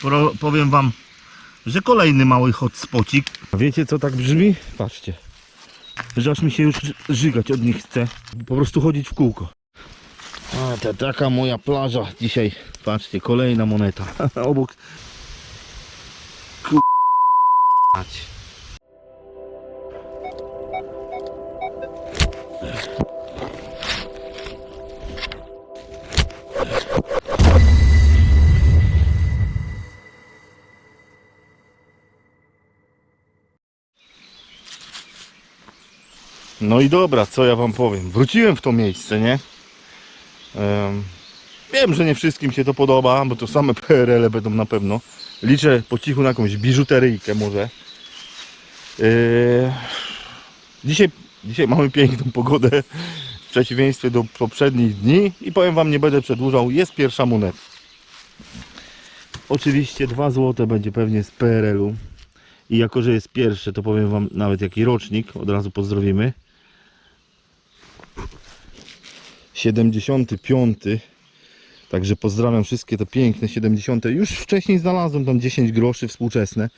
Pro, powiem wam, że kolejny mały hotspocik. Wiecie co tak brzmi? Patrzcie. Że aż mi się już żygać od nich chce. Po prostu chodzić w kółko. A to taka moja plaża dzisiaj. Patrzcie, kolejna moneta. Obok. Ku... No i dobra, co ja wam powiem. Wróciłem w to miejsce, nie? Em, wiem, że nie wszystkim się to podoba, bo to same PRL będą na pewno. Liczę po cichu na jakąś biżuteryjkę może. Yy, dzisiaj, dzisiaj mamy piękną pogodę w przeciwieństwie do poprzednich dni i powiem wam, nie będę przedłużał, jest pierwsza moneta. Oczywiście 2 złote będzie pewnie z PRL-u. I jako, że jest pierwsze, to powiem wam nawet jaki rocznik. Od razu pozdrowimy. 75. Także pozdrawiam wszystkie te piękne 70. Już wcześniej znalazłem tam 10 groszy współczesne.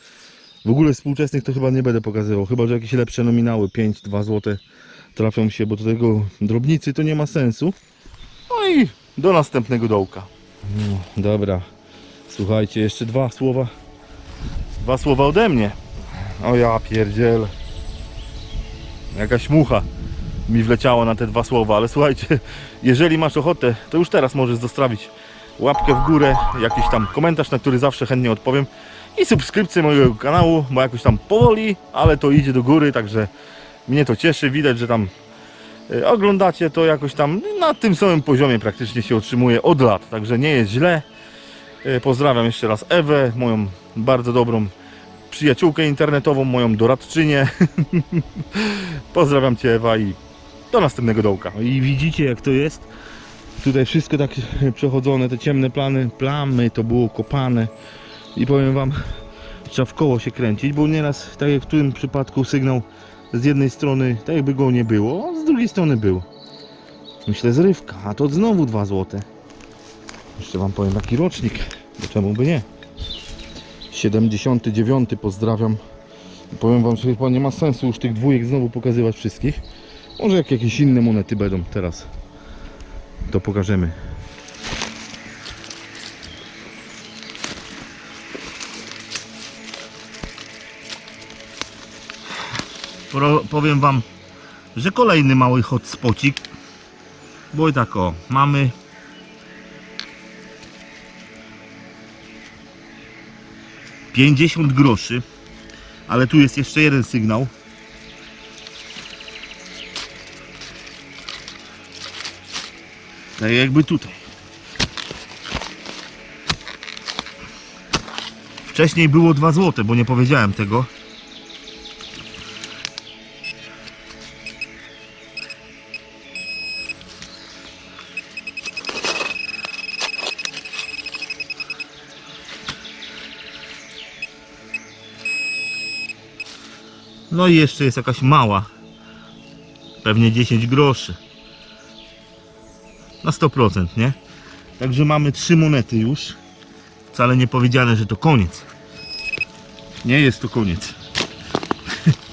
W ogóle współczesnych to chyba nie będę pokazywał. Chyba, że jakieś lepsze nominały 5-2 zł trafią się, bo do tego drobnicy to nie ma sensu. No i do następnego dołka. No, dobra. Słuchajcie, jeszcze dwa słowa. Dwa słowa ode mnie. O ja pierdziel. Jakaś mucha mi wleciała na te dwa słowa, ale słuchajcie, jeżeli masz ochotę, to już teraz możesz zostawić łapkę w górę, jakiś tam komentarz, na który zawsze chętnie odpowiem i subskrypcję mojego kanału, bo jakoś tam powoli, ale to idzie do góry, także mnie to cieszy, widać, że tam e, oglądacie to jakoś tam na tym samym poziomie praktycznie się utrzymuje od lat, także nie jest źle. E, Pozdrawiam jeszcze raz Ewę, moją bardzo dobrą przyjaciółkę internetową, moją doradczynię. Pozdrawiam Cię Ewa i do następnego dołka. I widzicie jak to jest? Tutaj wszystko tak przechodzone, te ciemne plany, plamy to było kopane i powiem Wam, trzeba w koło się kręcić, bo nieraz, tak jak w tym przypadku sygnał z jednej strony, tak jakby go nie było, z drugiej strony był. Myślę zrywka, a to znowu 2 złote. Jeszcze Wam powiem jaki rocznik, bo czemu by nie. 79 pozdrawiam. Powiem Wam, że chyba nie ma sensu już tych dwójek znowu pokazywać wszystkich. Może jak jakieś inne monety będą teraz, to pokażemy. Pro, powiem Wam, że kolejny mały hotspocik. Bo i tak o, mamy Pięćdziesiąt groszy, ale tu jest jeszcze jeden sygnał. Tak jakby tutaj. Wcześniej było 2 zł, bo nie powiedziałem tego. No i jeszcze jest jakaś mała. Pewnie 10 groszy. Na 100%, nie? Także mamy trzy monety już. Wcale nie powiedziane, że to koniec. Nie jest to koniec.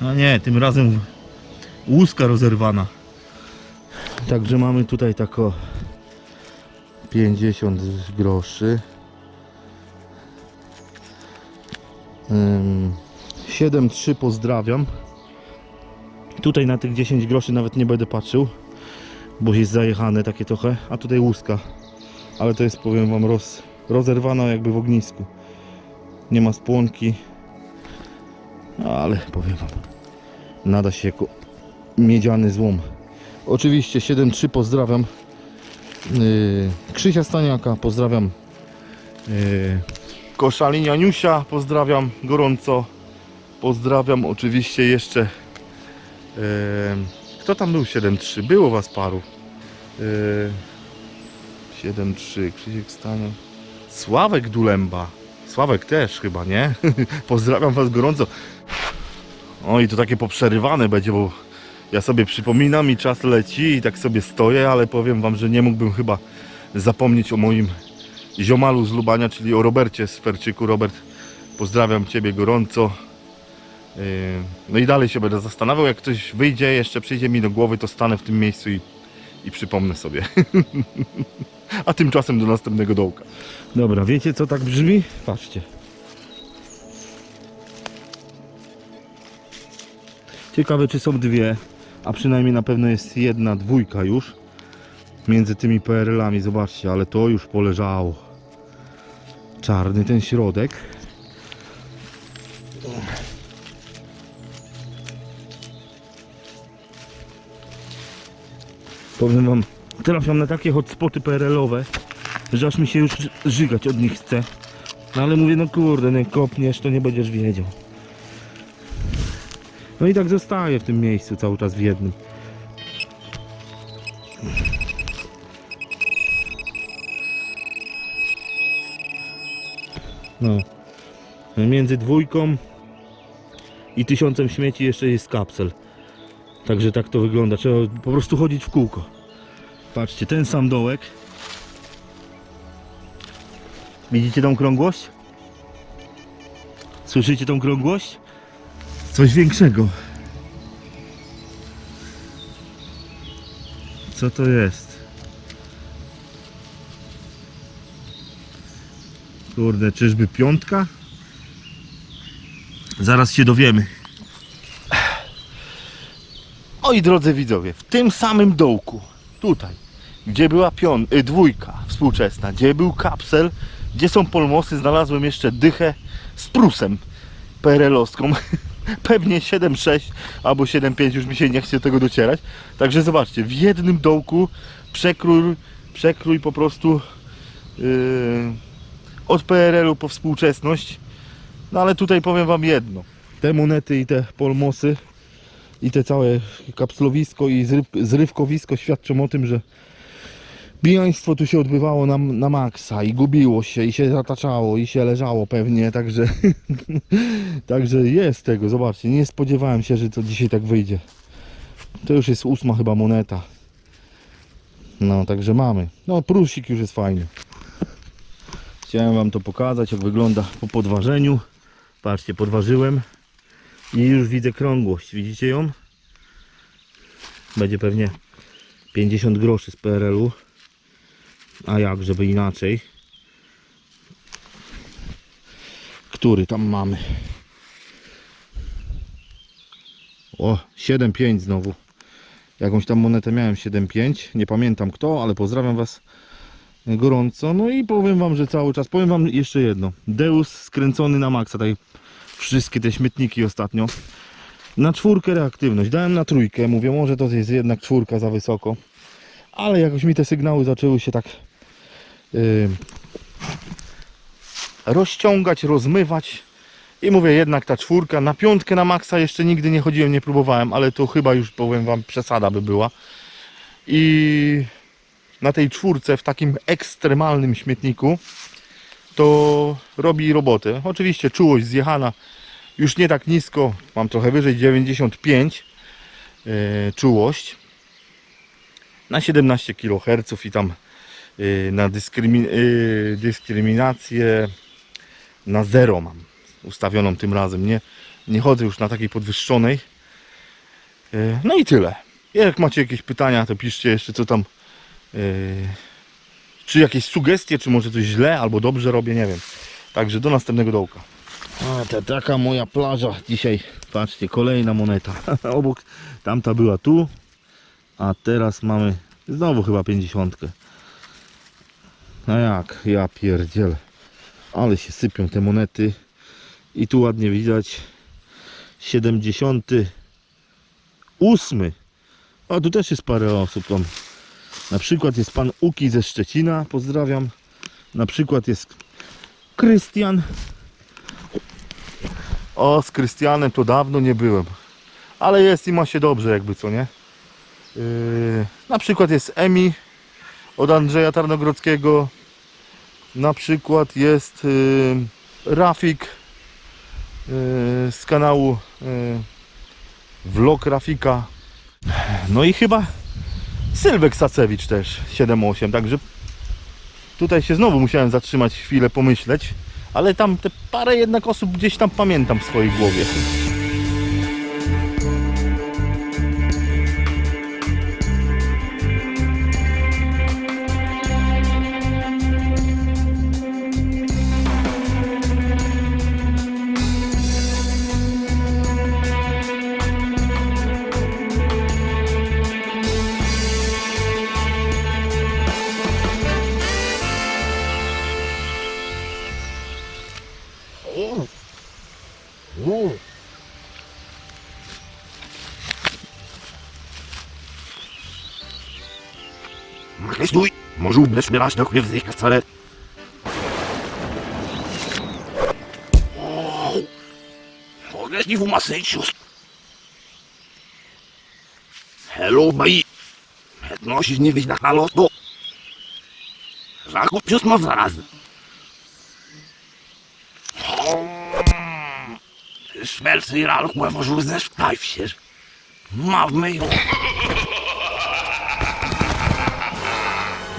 No nie, tym razem łuska rozerwana. Także mamy tutaj tako 50 groszy. Ym, 7,3 pozdrawiam. Tutaj na tych 10 groszy nawet nie będę patrzył, bo jest zajechane takie trochę, a tutaj łuska. Ale to jest, powiem wam, roz, rozerwana jakby w ognisku. Nie ma spłonki. Ale powiem wam, nada się jako miedziany złom. Oczywiście 7.3 pozdrawiam yy, Krzysia Staniaka, pozdrawiam yy, Koszalinia Niusia, pozdrawiam gorąco. Pozdrawiam oczywiście jeszcze yy, kto tam był 7.3? Było was paru. Yy, 7.3 Krzysiek Staniak. Sławek Dulemba. Sławek też chyba, nie? Pozdrawiam Was gorąco. O i to takie poprzerywane będzie, bo ja sobie przypominam i czas leci i tak sobie stoję, ale powiem Wam, że nie mógłbym chyba zapomnieć o moim ziomalu z Lubania, czyli o Robercie z Ferczyku. Robert, pozdrawiam Ciebie gorąco. Yy, No i dalej się będę zastanawiał, jak ktoś wyjdzie, jeszcze przyjdzie mi do głowy, to stanę w tym miejscu i, i przypomnę sobie. A tymczasem do następnego dołka. Dobra, wiecie co tak brzmi? Patrzcie. Ciekawe czy są dwie, a przynajmniej na pewno jest jedna dwójka już między tymi PRL-ami, zobaczcie, ale to już poleżało. Czarny ten środek. Powiem wam, trafiam na takie hotspoty PRL-owe, że aż mi się już żygać od nich chce. No ale mówię, no kurde, nie kopniesz, to nie będziesz wiedział. No i tak zostaję w tym miejscu cały czas w jednym. No. Między dwójką i tysiącem śmieci jeszcze jest kapsel. Także tak to wygląda. Trzeba po prostu chodzić w kółko. Patrzcie, ten sam dołek. Widzicie tą krągłość? Słyszycie tą krągłość? Coś większego. Co to jest? Kurde, czyżby piątka? Zaraz się dowiemy. Oj, drodzy widzowie, w tym samym dołku, tutaj, gdzie była pion, y, dwójka współczesna, gdzie był kapsel, gdzie są polmosy, znalazłem jeszcze dychę z prusem PRL-owską. Pewnie 7,6 albo 7,5, już mi się nie chce do tego docierać. Także zobaczcie, w jednym dołku przekrój, przekrój po prostu yy, od PRL-u po współczesność. No ale tutaj powiem Wam jedno. Te monety i te polmosy i te całe kapslowisko i zryw, zrywkowisko świadczą o tym, że bijaństwo tu się odbywało na, na maksa i gubiło się i się zataczało i się leżało pewnie, także także jest tego, zobaczcie, nie spodziewałem się, że to dzisiaj tak wyjdzie. To już jest ósma chyba moneta. No, także mamy. No, prusik już jest fajny. Chciałem Wam to pokazać, jak wygląda po podważeniu. Patrzcie, podważyłem i już widzę krągłość. Widzicie ją? Będzie pewnie 50 groszy z PRL-u. A jak, żeby inaczej? Który tam mamy? O, 7,5 znowu. Jakąś tam monetę miałem 7,5. Nie pamiętam kto, ale pozdrawiam Was gorąco. No i powiem Wam, że cały czas. Powiem Wam jeszcze jedno. Deus skręcony na maksa. Tak wszystkie te śmietniki ostatnio. Na czwórkę reaktywność. Dałem na trójkę. Mówię, może to jest jednak czwórka za wysoko. Ale jakoś mi te sygnały zaczęły się tak rozciągać, rozmywać. I mówię, jednak ta czwórka. Na piątkę na maksa jeszcze nigdy nie chodziłem, nie próbowałem, ale to chyba już powiem Wam przesada by była. I na tej czwórce w takim ekstremalnym śmietniku to robi robotę. Oczywiście czułość zjechana już nie tak nisko, mam trochę wyżej 95 yy, czułość na 17 kHz i tam na dyskrymi yy, dyskryminację na zero mam ustawioną tym razem. Nie, nie chodzę już na takiej podwyższonej. Yy, no i tyle. Jak macie jakieś pytania, to piszcie jeszcze co tam. Czy jakieś sugestie, czy może coś źle albo dobrze robię, nie wiem. Także do następnego dołka. A to taka moja plaża dzisiaj. Patrzcie, kolejna moneta. Obok tamta była tu, a teraz mamy znowu chyba 50. A jak? Ja pierdzielę. Ale się sypią te monety. I tu ładnie widać 78. A tu też jest parę osób tam. Na przykład jest pan Uki ze Szczecina, pozdrawiam. Na przykład jest Krystian. O, z Krystianem to dawno nie byłem. Ale jest i ma się dobrze, jakby co nie. Yy, na przykład jest Emi od Andrzeja Tarnogrodzkiego. Na przykład jest y, Rafik y, z kanału y, Vlog Rafika. No i chyba Sylwek Sacewicz też 7-8, także tutaj się znowu musiałem zatrzymać chwilę, pomyśleć, ale tam te parę jednak osób gdzieś tam pamiętam w swojej głowie. Stój! Może raz na chwilę w wcale. Ogres nie umasycius. Hello, bai. Nosisz nie wyjść na halo, to... Zakup pius ma zaraz. Schmerzen hier alle gewoon van zo'n zes vijfjes.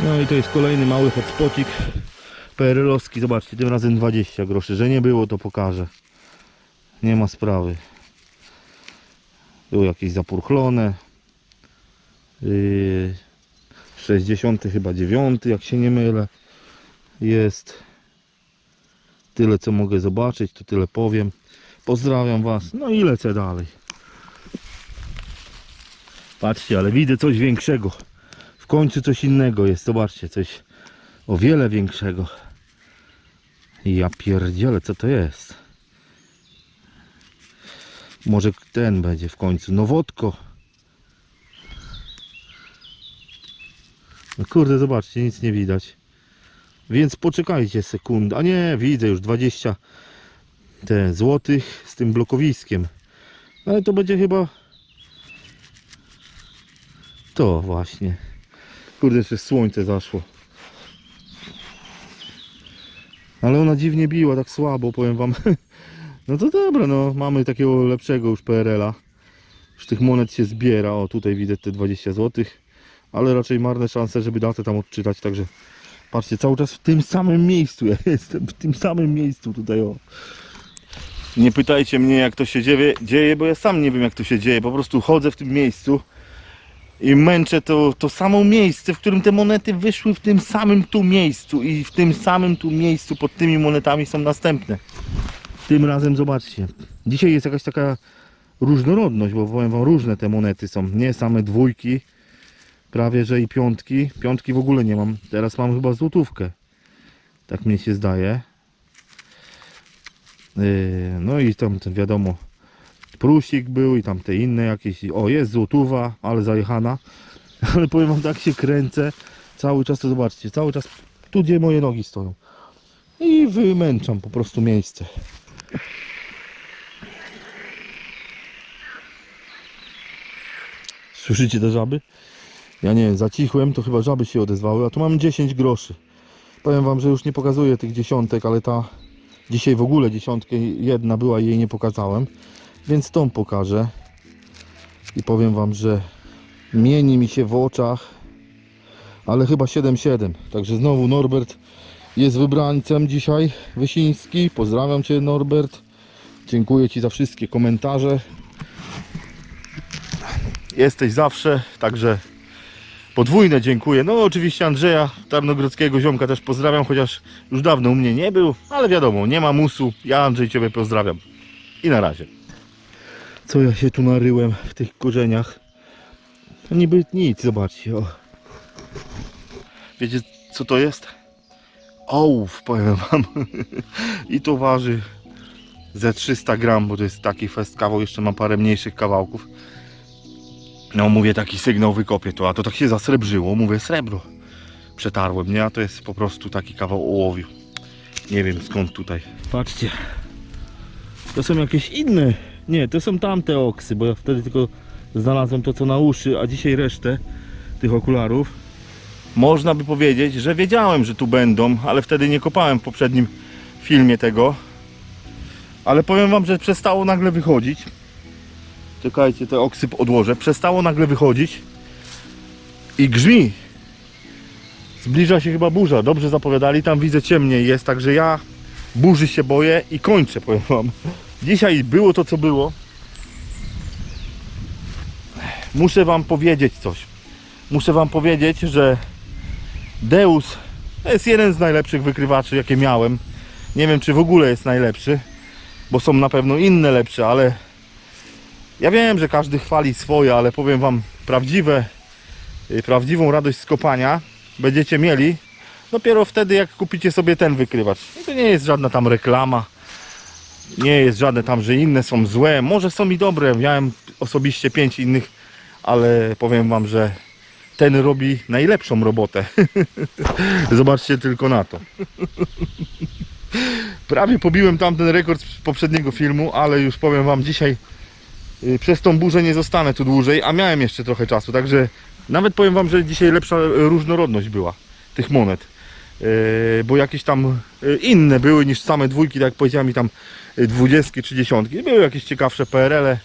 No i to jest kolejny mały hotspocik PRL-owski. Zobaczcie, tym razem 20 groszy. Że nie było, to pokażę. Nie ma sprawy. Było jakieś zapurchlone. Yy, 60 chyba 9, jak się nie mylę. Jest tyle co mogę zobaczyć, to tyle powiem. Pozdrawiam Was. No i lecę dalej. Patrzcie, ale widzę coś większego. Końcu coś innego jest. Zobaczcie, coś o wiele większego. Ja pierdzielę, co to jest? Może ten będzie w końcu. Nowotko. No kurde, zobaczcie, nic nie widać. Więc poczekajcie sekundę. A nie, widzę już 20 te złotych z tym blokowiskiem. Ale to będzie chyba to właśnie. Kurde, jeszcze słońce zaszło. Ale ona dziwnie biła, tak słabo, powiem wam. No to dobra, no mamy takiego lepszego już PRL-a. Już tych monet się zbiera. O, tutaj widzę te 20 zł. Ale raczej marne szanse, żeby datę tam odczytać, także patrzcie, cały czas w tym samym miejscu ja jestem, w tym samym miejscu tutaj, o. Nie pytajcie mnie jak to się dzieje, bo ja sam nie wiem jak to się dzieje. Po prostu chodzę w tym miejscu i męczę to, to samo miejsce, w którym te monety wyszły w tym samym tu miejscu i w tym samym tu miejscu pod tymi monetami są następne. Tym razem zobaczcie. Dzisiaj jest jakaś taka różnorodność, bo powiem wam różne te monety są. Nie same dwójki, prawie że i piątki. Piątki w ogóle nie mam. Teraz mam chyba złotówkę. Tak mnie się zdaje. Yy, No i tam wiadomo Prusik był i tam te inne jakieś. O, jest złotówa, ale zajechana. Ale powiem wam, tak się kręcę. Cały czas to zobaczcie, cały czas tu gdzie moje nogi stoją. I wymęczam po prostu miejsce. Słyszycie te żaby? Ja nie wiem, zacichłem, to chyba żaby się odezwały, a tu mam 10 groszy. Powiem wam, że już nie pokazuję tych dziesiątek, ale ta dzisiaj w ogóle dziesiątkę jedna była i jej nie pokazałem. Więc tą pokażę. I powiem wam, że mieni mi się w oczach. Ale chyba 7-7. Także znowu Norbert jest wybrańcem dzisiaj. Wysiński. Pozdrawiam Cię Norbert. Dziękuję Ci za wszystkie komentarze. Jesteś zawsze, także podwójne dziękuję. No oczywiście Andrzeja Tarnogrodzkiego ziomka też pozdrawiam, chociaż już dawno u mnie nie był, ale wiadomo, nie ma musu. Ja Andrzej Ciebie pozdrawiam. I na razie. Co ja się tu naryłem w tych korzeniach? To niby nic, zobaczcie. O. Wiecie co to jest? Ołów, powiem wam. I to waży ze 300 gram, bo to jest taki fest kawał. Jeszcze mam parę mniejszych kawałków. No mówię, taki sygnał wykopię to, a to tak się zasrebrzyło. Mówię, srebro. Przetarłem, nie? A to jest po prostu taki kawał ołowiu. Nie wiem skąd tutaj. Patrzcie. To są jakieś inne. Nie, to są tamte oksy, bo ja wtedy tylko znalazłem to co na uszy, a dzisiaj resztę tych okularów. można by powiedzieć, że wiedziałem, że tu będą, ale wtedy nie kopałem w poprzednim filmie tego. Ale powiem wam, że przestało nagle wychodzić. Czekajcie, te oksyp odłożę. Przestało nagle wychodzić i grzmi. Zbliża się chyba burza. Dobrze zapowiadali, tam widzę ciemniej jest, także ja burzy się boję i kończę, powiem wam. Dzisiaj było to, co było. Muszę wam powiedzieć coś. Muszę wam powiedzieć, że Deus to jest jeden z najlepszych wykrywaczy, jakie miałem. Nie wiem, czy w ogóle jest najlepszy, bo są na pewno inne lepsze, ale ja wiem, że każdy chwali swoje, ale powiem wam prawdziwe, y, prawdziwą radość z kopania będziecie mieli dopiero wtedy, jak kupicie sobie ten wykrywacz. I to nie jest żadna tam reklama, nie jest żadne tam, że inne są złe. Może są i dobre. Miałem osobiście pięć innych, ale powiem wam, że ten robi najlepszą robotę. Zobaczcie tylko na to. Prawie pobiłem tamten rekord z poprzedniego filmu, ale już powiem wam dzisiaj y, przez tą burzę nie zostanę tu dłużej, a miałem jeszcze trochę czasu, także nawet powiem wam, że dzisiaj lepsza y, różnorodność była tych monet. Yy, bo jakieś tam y, inne były niż same dwójki, tak jak powiedziałem mi tam y, dwudziestki czy dziesiątki. Były jakieś ciekawsze PRL-e.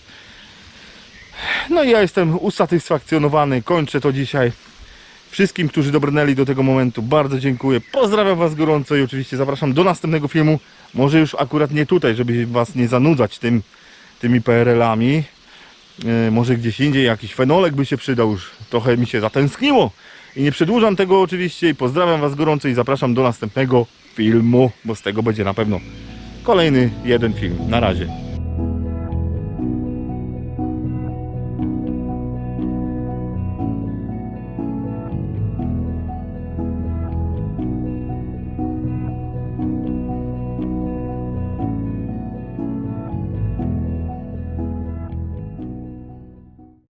No i ja jestem usatysfakcjonowany, kończę to dzisiaj. Wszystkim, którzy dobrnęli do tego momentu, bardzo dziękuję. Pozdrawiam Was gorąco i oczywiście zapraszam do następnego filmu. Może już akurat nie tutaj, żeby Was nie zanudzać tym, tymi PRL-ami. Może gdzieś indziej jakiś fenolek by się przydał, już trochę mi się zatęskniło. I nie przedłużam tego oczywiście i pozdrawiam Was gorąco i zapraszam do następnego filmu, bo z tego będzie na pewno kolejny jeden film. Na razie.